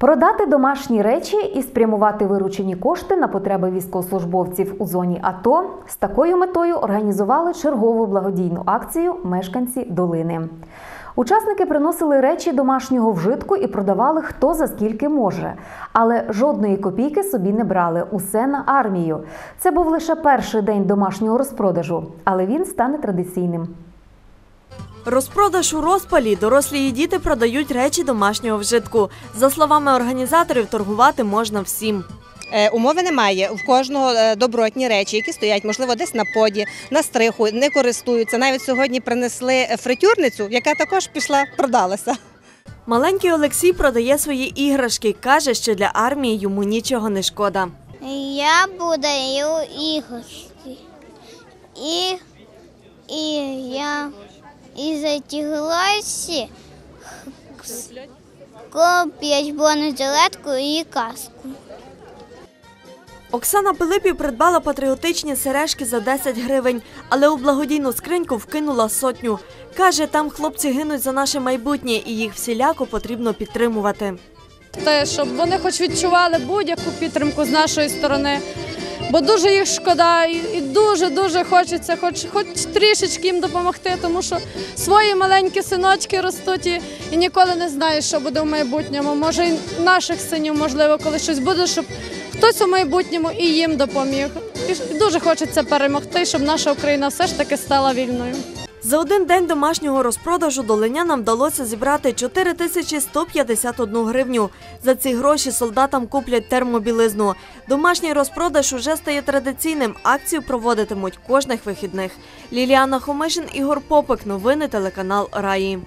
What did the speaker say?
Продати домашні речі і спрямувати виручені кошти на потреби військовослужбовців у зоні АТО з такою метою організували чергову благодійну акцію мешканці долини. Учасники приносили речі домашнього вжитку і продавали хто за скільки може, але жодної копійки собі не брали. Усе на армію. Це був лише перший день домашнього розпродажу, але він стане традиційним. Розпродаж у розпалі дорослі і діти продають речі домашнього вжитку. За словами організаторів, торгувати можна всім. Е, Умови немає. В кожного е, добротні речі, які стоять, можливо, десь на поді, на стриху, не користуються. Навіть сьогодні принесли фритюрницю, яка також пішла, продалася. Маленький Олексій продає свої іграшки. каже, що для армії йому нічого не шкода. Я продаю іграшки. І, і я этих грошей куплять бронежилетку і каску. Оксана Пилипів придбала патріотичні сережки за 10 гривень, але у благодійну скриньку вкинула сотню. Каже, там хлопці гинуть за наше майбутнє і їх всіляко потрібно підтримувати. те, щоб вони хоч відчували будь-яку підтримку з нашої сторони. Бо дуже їх шкода, і дуже-дуже хочеться, хоч, хоч трішечки їм допомогти, тому що свої маленькі синочки ростуть і, і ніколи не знаєш, що буде в майбутньому. Може, і наших синів, можливо, коли щось буде, щоб хтось у майбутньому і їм допоміг. І дуже хочеться перемогти, щоб наша Україна все ж таки стала вільною. За один день домашнього розпродажу долинянам вдалося зібрати 4151 гривню. За ці гроші солдатам куплять термобілизну. Домашній розпродаж уже стає традиційним. Акцію проводитимуть кожних вихідних. Ліліана Хомишин, Ігор Попик. Новини телеканал Раї.